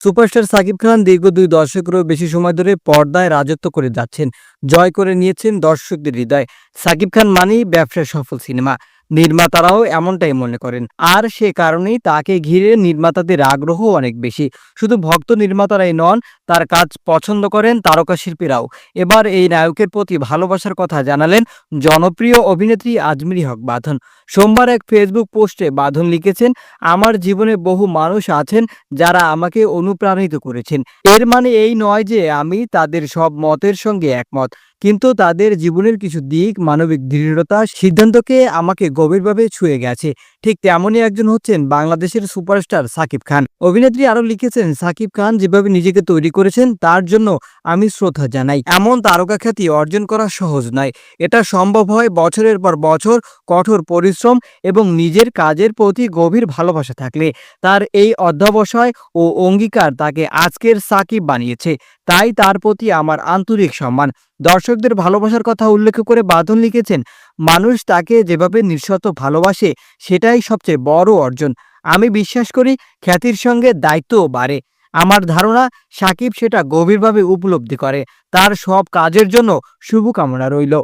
Superstar Shakib Khan দীর্ঘ দুই দশকেরও বেশি সময় ধরে পর্দায় রাজত্ব করে যাচ্ছেন, জয় করে নিয়েছেন দর্শকদের হৃদয়। সাকিব খান মানেই ব্যবসায় সফল সিনেমা। নির্মাতারাও এমনটাই মনে করেন। আর সে কারণেই তাকে ঘিরে নির্মাতাদের আগ্রহ অনেক বেশি। শুধু ভক্ত নির্মাতারাই নন, তার কাজ পছন্দ করেন তারকা শিল্পীরাও এবার এই নায়কের প্রতি ভালোবাসার কথা জানালেন জনপ্রিয় অভিনেত্রী আজমিরি হক বাঁধন। সোমবার এক ফেসবুক পোস্টে বাঁধন লিখেছেন, আমার জীবনে বহু মানুষ আছেন যারা আমাকে অনুপ্রাণিত করেছেন। এর মানে এই নয় যে আমি তাদের সব মতের সঙ্গে একমত। কিন্তু তাদের জীবনের কিছু দিক, মানবিক দৃঢ়তা, সিদ্ধান্তকে আমাকে গভীরভাবে ছুঁয়ে গেছে। ঠিক তেমনই একজন হচ্ছেন বাংলাদেশের সুপারস্টার সাকিব খান। অভিনেত্রী আরও লিখেছেন, সাকিব খান যেভাবে নিজেকে তৈরি করেছেন, তার জন্য আমি শ্রদ্ধা জানাই। এমন তারকা খ্যাতি অর্জন করা সহজ নয়। এটা সম্ভব হয় বছরের পর বছর, কঠোর পরিশ্রম এবং নিজের কাজের প্রতি গভীর ভালোবাসা থাকলে। তার এই অধ্যাবসায় ও অঙ্গীকার তাকে আজকের সাকিব বানিয়েছে। তাই তার প্রতি আমার আন্তরিক সম্মান। দর্শকদের ভালোবাসার কথা উল্লেখ করে বাঁধন লিখেছেন, মানুষ তাকে যেভাবে নিঃশত ভালোবাসে, সেটাই সবচেয়ে বড় অর্জন। আমি বিশ্বাস করি খ্যাতির সঙ্গে দায়িত্বও বাড়ে। আমার ধারণা, সাকিব সেটা গভীরভাবে উপলব্ধি করে। তার সব কাজের জন্য শুভকামনা রইল।